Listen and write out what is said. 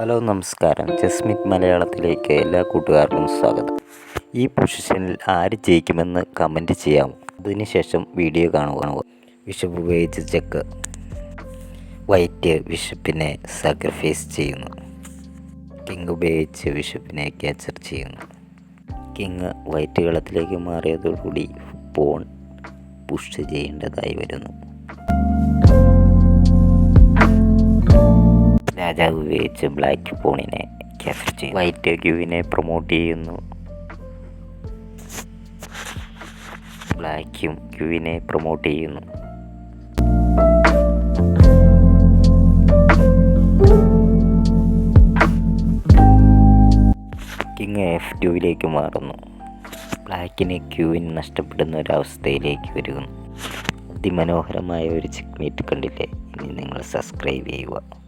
Hello നമസ്കാരം. ജസ്മിത് മലയാളത്തിലേക്ക് എല്ലാ കൂട്ടുകാർക്കും സ്വാഗതം. ഈ പൊസിഷനിൽ ആര് ജയിക്കുമെന്ന് കമന്റ് ചെയ്യാമോ? അതിനുശേഷം വീഡിയോ കാണുക ബിഷപ്പ് ഉപയോഗിച്ച് ചെക്ക്. വൈറ്റ് ബിഷപ്പിനെ സാക്രിഫൈസ് ചെയ്യുന്നു. കിങ് ഉപയോഗിച്ച് ബിഷപ്പിനെ ക്യാച്ചർ ചെയ്യുന്നു. കിങ് വൈറ്റ് കളത്തിലേക്ക് മാറിയതോടുകൂടി പോൺ പുഷ് ചെയ്യേണ്ടതായി വരുന്നു. രാജാവ് ഉപയോഗിച്ച് ബ്ലാക്ക് പോണിനെ ക്യാപ്ചർ ചെയ്യും വൈറ്റ് ക്യൂവിനെ പ്രൊമോട്ട് ചെയ്യുന്നു. ബ്ലാക്കും ക്യൂവിനെ പ്രൊമോട്ട് ചെയ്യുന്നു. കിങ് എഫ് ടുവിലേക്ക് മാറുന്നു. ബ്ലാക്കിന് ക്യൂവിന് നഷ്ടപ്പെടുന്ന ഒരവസ്ഥയിലേക്ക് വരുന്നു. അതിമനോഹരമായ ഒരു ചെക്ക് മീറ്റ് കണ്ടില്ലേ? ഇനി നിങ്ങൾ സബ്സ്ക്രൈബ് ചെയ്യുക.